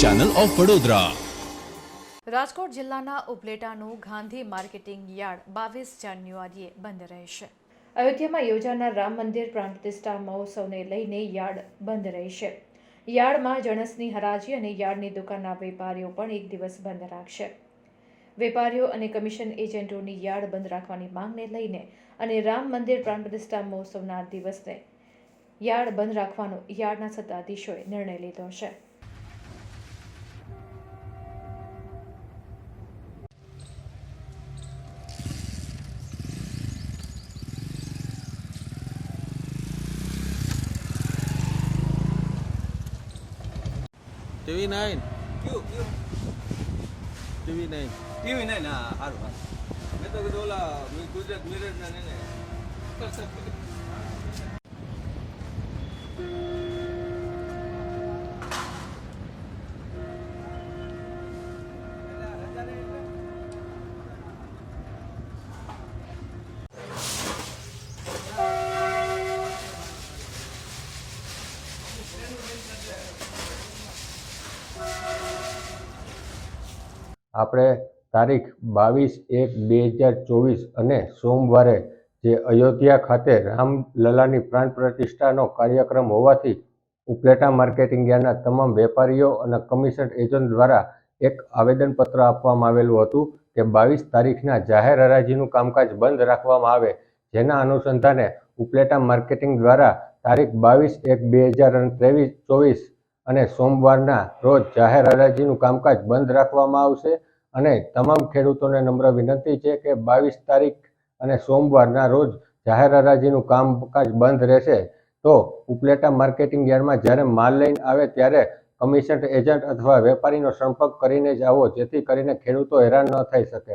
Channel of Vadodara Rajkot જિલ્લાના ઉપલેટાનું Gandhi marketing yard બાવીસ જાન્યુઆરીએ બંધ રહેશે. અયોધ્યામાં યોજાનાર રામ મંદિર પ્રાણ પ્રતિષ્ઠા મહોત્સવને લઈને યાર્ડ બંધ રહેશે. યાર્ડમાં જણસની હરાજી અને યાર્ડની દુકાનના વેપારીઓ પણ એક દિવસ બંધ રાખશે. વેપારીઓ અને કમિશન એજન્ટોની યાર્ડ બંધ રાખવાની માંગને લઈને અને રામ મંદિર પ્રાણ પ્રતિષ્ઠા મહોત્સવના દિવસને યાર્ડ બંધ રાખવાનો યાર્ડના સત્તાધીશોએ નિર્ણય લીધો છે. TV nine. કયું કયું? TV nine. ટીવી નહીં ના સારું મેં તો કીધું ઓલા ગુજરાત મિરર ના ને. આપણે તારીખ બાવીસ એક બે હજાર ચોવીસ અને સોમવારે જે અયોધ્યા ખાતે રામલલાની પ્રાણ પ્રતિષ્ઠાનો કાર્યક્રમ હોવાથી ઉપલેટા માર્કેટિંગ યાર્ડના તમામ વેપારીઓ અને કમિશન એજન્ટ દ્વારા એક આવેદનપત્ર આપવામાં આવેલું હતું કે બાવીસ તારીખના જાહેર હરાજીનું કામકાજ બંધ રાખવામાં આવે, જેના અનુસંધાને ઉપલેટા માર્કેટિંગ દ્વારા તારીખ બાવીસ એક બે હજાર ત્રેવીસ ચોવીસ અને સોમવારના રોજ જાહેર હરાજીનું કામકાજ બંધ રાખવામાં આવશે. અને તમામ ખેડૂતોને નમ્ર વિનંતી છે કે બાવીસ તારીખ અને સોમવારના રોજ જાહેર હરાજીનું કામકાજ બંધ રહેશે. તો ઉપલેટા માર્કેટિંગ યાર્ડમાં જ્યારે માલ લઈને આવે ત્યારે કમિશન એજન્ટ અથવા વેપારીનો સંપર્ક કરીને જ આવો, જેથી કરીને ખેડૂતો હેરાન ન થઈ શકે.